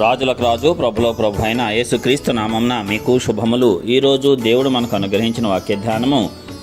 రాజులకు రాజు ప్రభులో ప్రభు అయిన యేసుక్రీస్తు నామంన మీకు శుభములు. ఈరోజు దేవుడు మనకు అనుగ్రహించిన వాక్య ధ్యానము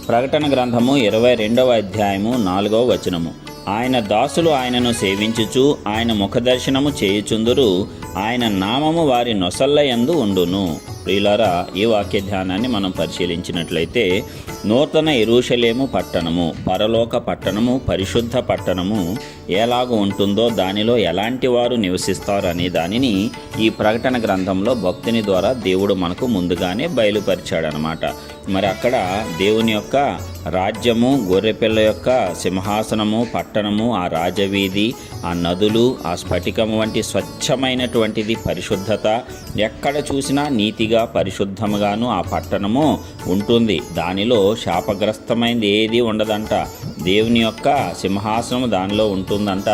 ప్రకటన గ్రంథము ఇరవై రెండవ అధ్యాయము నాలుగవ వచనము. ఆయన దాసులు ఆయనను సేవించుచు ఆయన ముఖదర్శనము చేయుచుందురు ఆయన నామము వారి నొసల్ల యందు ఉండును. ప్రియులారా ఈ వాక్య ధ్యానాన్ని మనం పరిశీలించినట్లయితే నూతన ఎరుషలేము పట్టణము పరలోక పట్టణము పరిశుద్ధ పట్టణము ఎలాగ ఉంటుందో దానిలో ఎలాంటి వారు నివసిస్తారు అనే దానిని ఈ ప్రకటన గ్రంథంలో భక్తుని ద్వారా దేవుడు మనకు ముందుగానే బయలుపరిచాడనమాట. మరి అక్కడ దేవుని యొక్క రాజ్యము గొర్రెపిల్ల యొక్క సింహాసనము పట్టణము ఆ రాజవీధి ఆ నదులు ఆ స్ఫటికము వంటి స్వచ్ఛమైనటువంటిది పరిశుద్ధత ఎక్కడ చూసినా నీతిగా పరిశుద్ధముగాను ఆ పట్టణము ఉంటుంది. దానిలో శాపగ్రస్తమైంది ఏది ఉండదంట. దేవుని యొక్క సింహాసనము దానిలో ఉంటుందంట.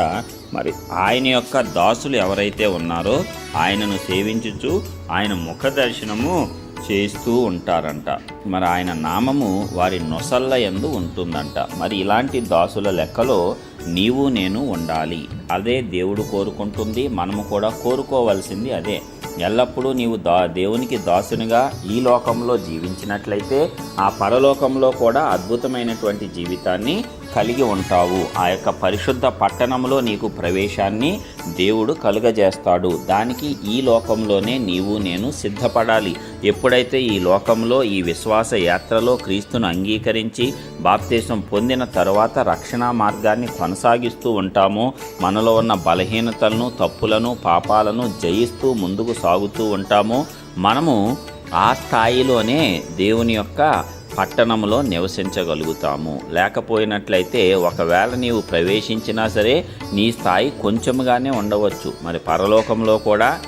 మరి ఆయన యొక్క దాసులు ఎవరైతే ఉన్నారో ఆయనను సేవించుచు ఆయన ముఖ దర్శనము చేస్తూ ఉంటారంట. మరి ఆయన నామము వారి నొసల్ల ఎందు ఉంటుందంట. మరి ఇలాంటి దాసుల లెక్కలో నీవు నేను ఉండాలి. అదే దేవుడు కోరుకుంటుంది మనము కూడా కోరుకోవలసింది అదే. ఎల్లప్పుడూ నీవు దా దేవునికి దాసునిగా ఈ లోకంలో జీవించినట్లయితే ఆ పరలోకంలో కూడా అద్భుతమైనటువంటి జీవితాన్ని కలిగి ఉంటావు. ఆ యొక్క పరిశుద్ధ పట్టణంలో నీకు ప్రవేశాన్ని దేవుడు కలుగజేస్తాడు. దానికి ఈ లోకంలోనే నీవు నేను సిద్ధపడాలి. ఎప్పుడైతే ఈ లోకంలో ఈ విశ్వాస యాత్రలో క్రీస్తును అంగీకరించి బాప్తీసం పొందిన తర్వాత రక్షణ మార్గాన్ని కొనసాగిస్తూ ఉంటామో మనలో ఉన్న బలహీనతలను తప్పులను పాపాలను జయిస్తూ ముందుకు సాగుతూ ఉంటామో మనము ఆ స్థాయిలోనే దేవుని యొక్క పట్టణంలో నివసించగలుగుతాము. లేకపోయినట్లయితే ఒకవేళ నీవు ప్రవేశించినా సరే నీ స్థాయి కొంచెముగానే ఉండవచ్చు. మరి పరలోకంలో కూడా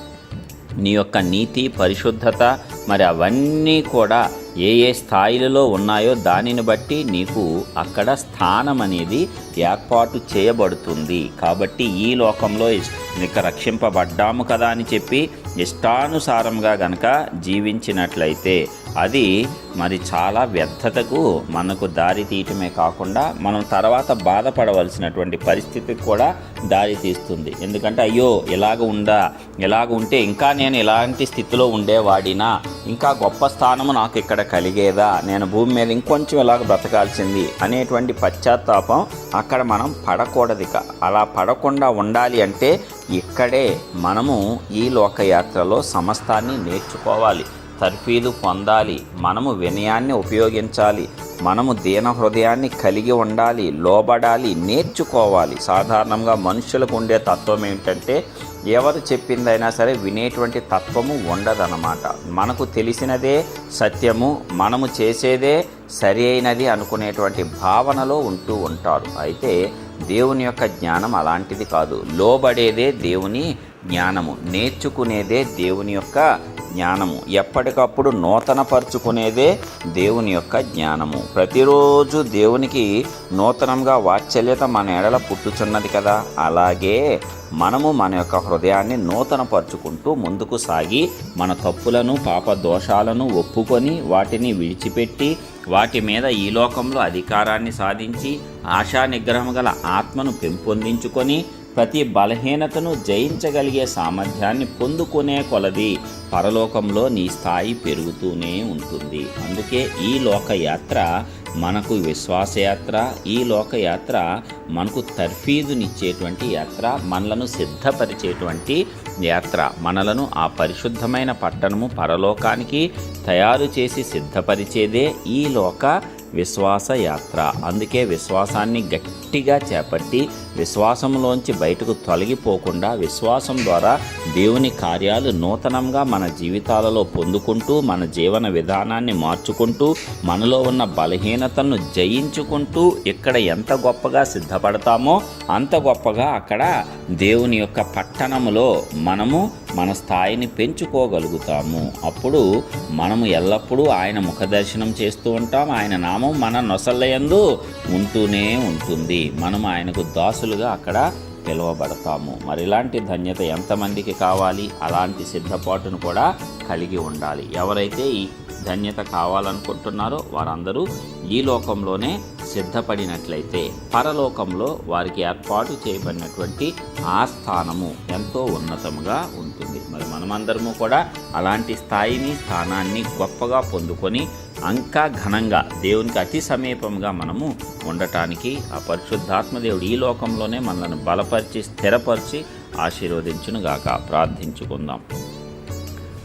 నీ యొక్క నీతి పరిశుద్ధత మరి అవన్నీ కూడా ఏ ఏ స్థాయిలలో ఉన్నాయో దానిని బట్టి నీకు అక్కడ స్థానం అనేది ఏర్పాటు చేయబడుతుంది. కాబట్టి ఈ లోకంలో ఇక రక్షింపబడ్డాము కదా అని చెప్పి ఇష్టానుసారంగా గనక జీవించినట్లయితే అది మరి చాలా వ్యర్థతకు మనకు దారి తీయటమే కాకుండా మనం తర్వాత బాధపడవలసినటువంటి పరిస్థితికి కూడా దారి తీస్తుంది. ఎందుకంటే అయ్యో ఇలాగ ఉందా? ఇలాగ ఉంటే ఇంకా నేను ఇలాంటి స్థితిలో ఉండేవాడినా? ఇంకా గొప్ప స్థానము నాకు ఇక్కడ కలిగేదా? నేను భూమి మీద ఇంకొంచెం ఎలాగ బ్రతకాల్సింది అనేటువంటి పశ్చాత్తాపం అక్కడ మనం పడకూడదు ఇక. అలా పడకుండా ఉండాలి అంటే ఇక్కడే మనము ఈ లోకయాత్రలో సమస్తాన్ని నేర్చుకోవాలి. తర్ఫీదు పొందాలి. మనము వినయాన్ని ఉపయోగించాలి. మనము దీన హృదయాన్ని కలిగి ఉండాలి. లోబడాలి. నేర్చుకోవాలి. సాధారణంగా మనుషులకు ఉండే తత్వం ఏంటంటే ఎవరు చెప్పిందైనా సరే వినేటువంటి తత్వము ఉండదన్నమాట. మనకు తెలిసినదే సత్యము మనము చేసేదే సరి అయినది అనుకునేటువంటి భావనలో ఉంటూ ఉంటారు. అయితే దేవుని యొక్క జ్ఞానం అలాంటిది కాదు. లోబడేదే దేవుని జ్ఞానము. నేర్చుకునేదే దేవుని యొక్క జ్ఞానము. ఎప్పటికప్పుడు నూతనపరుచుకునేదే దేవుని యొక్క జ్ఞానము. ప్రతిరోజు దేవునికి నూతనంగా వాత్సల్యత మన ఎడల పుట్టుచున్నది కదా. అలాగే మనము మన యొక్క హృదయాన్ని నూతనపరుచుకుంటూ ముందుకు సాగి మన తప్పులను పాప దోషాలను ఒప్పుకొని వాటిని విడిచిపెట్టి వాటి మీద ఈ లోకంలో అధికారాన్ని సాధించి ఆశా నిగ్రహం గల ఆత్మను పెంపొందించుకొని ప్రతి బలహీనతను జయించగలిగే సామర్థ్యాన్ని పొందుకునే కొలది పరలోకంలో నీ స్థాయి పెరుగుతూనే ఉంటుంది. అందుకే ఈ లోకయాత్ర మనకు విశ్వాసయాత్ర ఈ లోకయాత్ర మనకు తర్ఫీదునిచ్చేటువంటి యాత్ర మనలను సిద్ధపరిచేటువంటి యాత్ర. మనలను ఆ పరిశుద్ధమైన పట్టణము పరలోకానికి తయారు చేసి సిద్ధపరిచేదే ఈ లోక విశ్వాస యాత్ర అందుకే విశ్వాసాన్ని గట్టిగా చేపట్టి విశ్వాసంలోంచి బయటకు తొలగిపోకుండా విశ్వాసం ద్వారా దేవుని కార్యాలు నూతనంగా మన జీవితాలలో పొందుకుంటూ మన జీవన విధానాన్ని మార్చుకుంటూ మనలో ఉన్న బలహీనతను జయించుకుంటూ ఇక్కడ ఎంత గొప్పగా సిద్ధపడతామో అంత గొప్పగా అక్కడ దేవుని యొక్క పట్టణములో మనము మన స్థాయిని పెంచుకోగలుగుతాము. అప్పుడు మనము ఎల్లప్పుడూ ఆయన ముఖ దర్శనం చేస్తూ ఉంటాం. ఆయన నామం మన నొసల్లయందు ఉంటూనే ఉంటుంది. మనం ఆయనకు దాసులుగా అక్కడ పిలువబడతాము మరి ఇలాంటి ధన్యత ఎంతమందికి కావాలి? అలాంటి సిద్ధపాటును కూడా కలిగి ఉండాలి. ఎవరైతే ఈ ధన్యత కావాలనుకుంటున్నారో వారందరూ ఈ లోకంలోనే సిద్ధపడినట్లయితే పరలోకంలో వారికి ఏర్పాటు చేయబడినటువంటి ఆ స్థానము ఎంతో ఉన్నతముగా ఉంటుంది. మరి మనమందరము కూడా అలాంటి స్థాయిని స్థానాన్ని గొప్పగా పొందుకొని ఇంకా ఘనంగా దేవునికి అతి సమీపంగా మనము ఉండటానికి ఆ పరిశుద్ధాత్మదేవుడు ఈ లోకంలోనే మనల్ని బలపరిచి స్థిరపరిచి ఆశీర్వదించునుగాక. ప్రార్థించుకుందాం.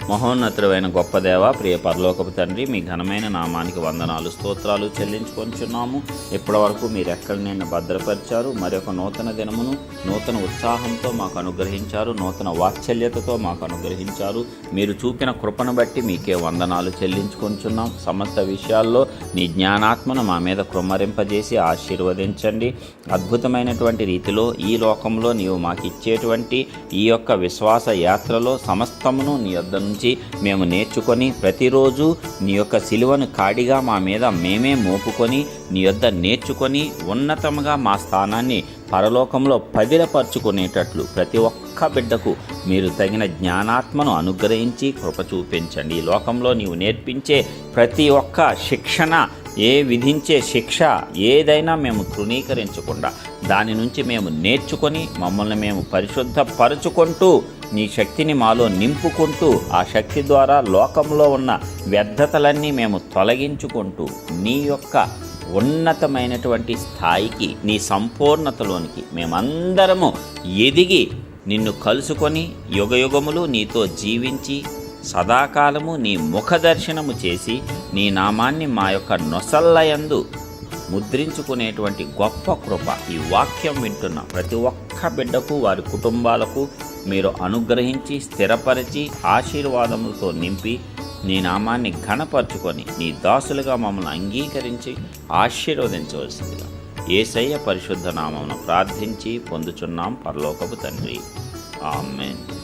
మహోన్నతుడైన గొప్ప దేవ ప్రియ పరలోకపు తండ్రి మీ ఘనమైన నామానికి వందనాలు స్తోత్రాలు చెల్లించుకొంచున్నాము ఇప్పటి వరకు మీరు ఎక్కడ నేను భద్రపరిచారు? మరొక నూతన దినమును నూతన ఉత్సాహంతో మాకు అనుగ్రహించారు. నూతన వాత్సల్యతతో మాకు అనుగ్రహించారు. మీరు చూపిన కృపను బట్టి మీకే వందనాలు చెల్లించుకొంచున్నాం సమస్త విషయాల్లో నీ జ్ఞానాత్మను మా మీద కృమ్మరింపజేసి ఆశీర్వదించండి. అద్భుతమైనటువంటి రీతిలో ఈ లోకంలో నీవు మాకు ఇచ్చేటువంటి ఈ యొక్క విశ్వాస యాత్రలో సమస్తమును నీ యొద్ద నుంచి మేము నేర్చుకొని ప్రతిరోజు నీ యొక్క సిలువను కాడిగా మా మీద మేమే మోపుకొని నీ యొద్ద నేర్చుకొని ఉన్నతంగా మా స్థానాన్ని పరలోకంలో పదిలపరుచుకునేటట్లు ప్రతి ఒక్క బిడ్డకు మీరు తగిన జ్ఞానాత్మను అనుగ్రహించి కృప చూపించండి. ఈ లోకంలో నీవు నేర్పించే ప్రతి ఒక్క శిక్షణ ఏ విధించే శిక్ష ఏదైనా మేము తృణీకరించకుండా దాని నుంచి మేము నేర్చుకొని మమ్మల్ని మేము పరిశుద్ధపరుచుకుంటూ నీ శక్తిని మాలో నింపుకుంటూ ఆ శక్తి ద్వారా లోకంలో ఉన్న వ్యర్థతలన్నీ మేము తొలగించుకుంటూ నీ యొక్క ఉన్నతమైనటువంటి స్థాయికి నీ సంపూర్ణతలోనికి మేమందరము ఎదిగి నిన్ను కలుసుకొని యుగయుగములు నీతో జీవించి సదాకాలము నీ ముఖ దర్శనము చేసి నీ నామాన్ని మా యొక్క నొసల్లయందు ముద్రించుకునేటువంటి గొప్ప కృప ఈ వాక్యం వింటున్న ప్రతి ఒక్క బిడ్డకు వారి కుటుంబాలకు మీరు అనుగ్రహించి స్థిరపరిచి ఆశీర్వాదములతో నింపి నీ నామాన్ని ఘనపరుచుకొని నీ దాసులుగా మమ్మల్ని అంగీకరించి ఆశీర్వదించవలసిందిగా ఏసయ్య పరిశుద్ధ నామమును ప్రార్థించి పొందుచున్నాం పరలోకపు తండ్రి. ఆమెన్.